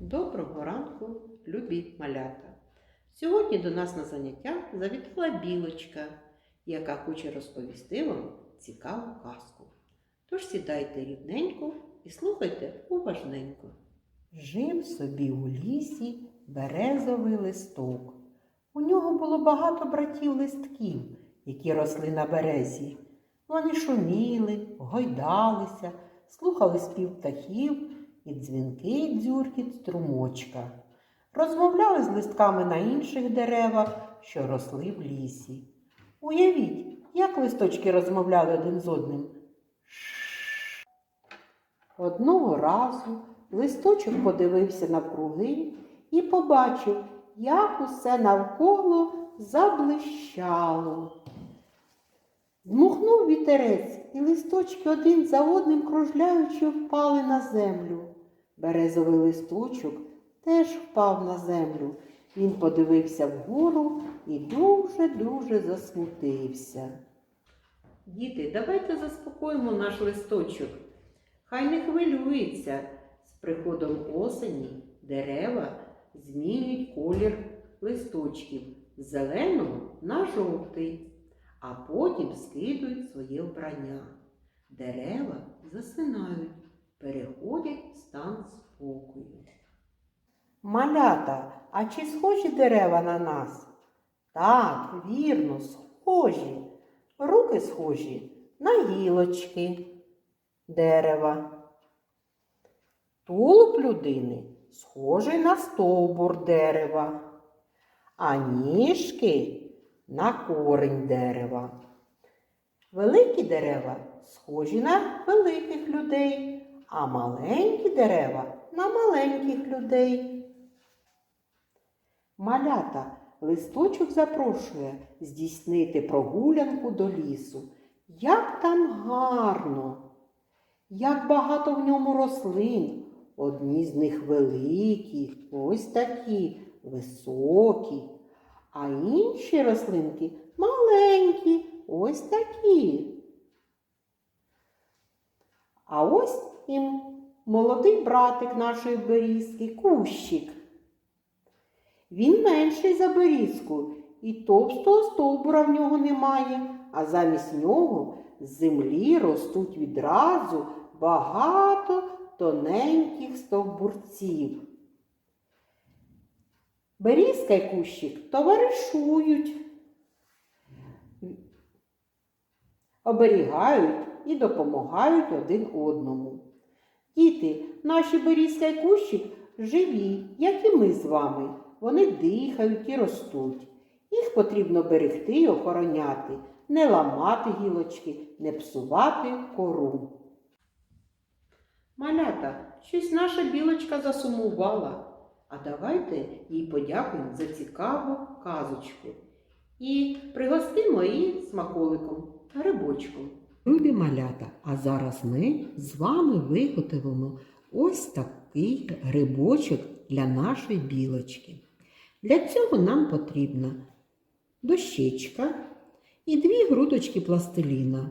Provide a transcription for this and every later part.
Доброго ранку, любі малята! Сьогодні до нас на заняття завітала білочка, яка хоче розповісти вам цікаву казку. Тож сідайте рівненько і слухайте уважненько. Жив собі у лісі березовий листок. У нього було багато братів листків, які росли на березі. Вони шуміли, гойдалися, слухали спів птахів і дзвінкий дзюркіт струмочка. Розмовляли з листками на інших деревах, що росли в лісі. Уявіть, як листочки розмовляли один з одним. Одного разу листочок подивився навкруги і побачив, як усе навколо заблищало. Дмухнув вітерець, і листочки один за одним кружляючи впали на землю. Березовий листочок теж впав на землю. Він подивився вгору і дуже-дуже засмутився. Діти, давайте заспокоїмо наш листочок. Хай не хвилюється. З приходом осені дерева змінюють колір листочків з зеленого на жовтий а потім скидують своє вбрання. Дерева засинають, переходять в стан спокою. Малята, а чи схожі дерева на нас? Так, вірно, схожі. Руки схожі на гілочки дерева. Тулуб людини схожий на стовбур дерева, а ніжки на корень дерева. Великі дерева схожі на великих людей, а маленькі дерева на маленьких людей. Малята листочок запрошує здійснити прогулянку до лісу. Як там гарно, як багато в ньому рослин. Одні з них великі, ось такі, високі, а інші рослинки маленькі, ось такі. А ось і молодий братик нашої берізки, кущик. Він менший за берізку, і товстого стовбура в нього немає, а замість нього з землі ростуть відразу багато тоненьких стовбурців. Берізка й кущик товаришують, оберігають і допомагають один одному. Діти, наші берізка й кущик живі, як і ми з вами. Вони дихають і ростуть. Їх потрібно берегти і охороняти, не ламати гілочки, не псувати кору. Малята, щось наша білочка засумувала. А давайте їй подякуємо за цікаву казочку. І пригостимо її смаколиком, грибочком. Любі малята, а зараз ми з вами виготовимо ось такий грибочок для нашої білочки. Для цього нам потрібна дощечка і дві грудочки пластиліна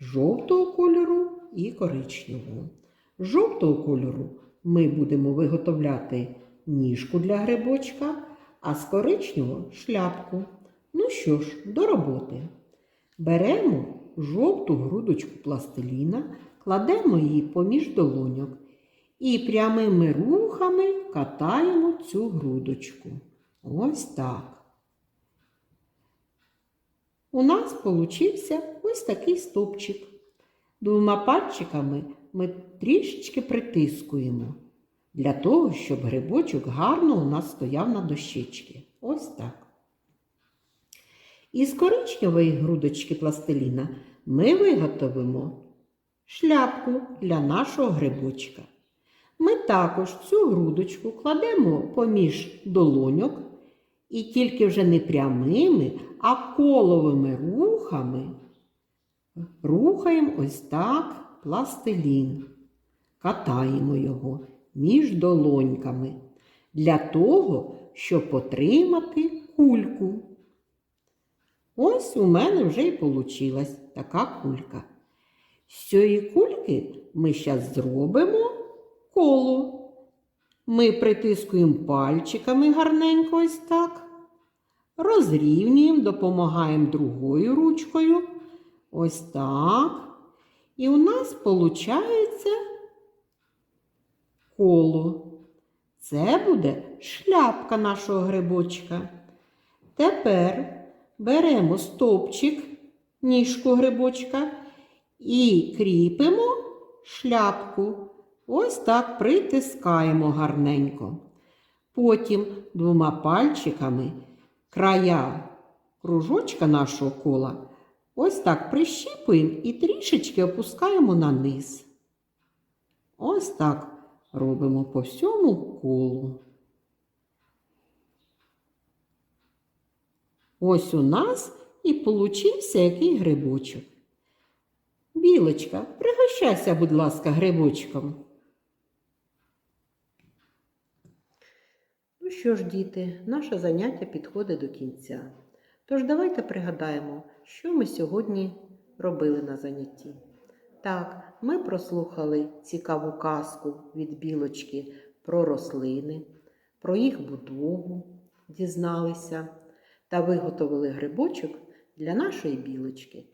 жовтого кольору і коричневого. Жовтого кольору ми будемо виготовляти ніжку для грибочка, а з коричневого шляпку. Ну що ж, до роботи. Беремо жовту грудочку пластиліна, кладемо її поміж долоньок і прямими рухами катаємо цю грудочку. Ось так. У нас получився ось такий стопчик. Двома пальчиками ми трішечки притискуємо для того, щоб грибочок гарно у нас стояв на дощечці. Ось так. Із коричневої грудочки пластиліна ми виготовимо шляпку для нашого грибочка. Ми також цю грудочку кладемо поміж долоньок і тільки вже не прямими, а коловими рухами рухаємо ось так пластилін. Катаємо його між долоньками для того, щоб отримати кульку. Ось у мене вже й вийшла така кулька. З цієї кульки ми зараз зробимо коло. Ми притискуємо пальчиками гарненько ось так. Розрівнюємо, допомагаємо другою ручкою. Ось так. І у нас виходить коло. Це буде шляпка нашого грибочка. Тепер беремо стовпчик, ніжку грибочка і кріпимо шляпку. Ось так притискаємо гарненько. Потім двома пальчиками края кружочка нашого кола ось так прищіпуємо і трішечки опускаємо на низ. Ось так робимо по всьому колу. Ось у нас і получився який грибочок. Білочка, пригощайся, будь ласка, грибочком. Ну що ж, діти, наше заняття підходить до кінця. Тож давайте пригадаємо, що ми сьогодні робили на занятті. Так, ми прослухали цікаву казку від білочки про рослини, про їх будову, дізналися та виготовили грибочок для нашої білочки.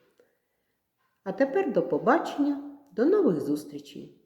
А тепер до побачення, до нових зустрічей!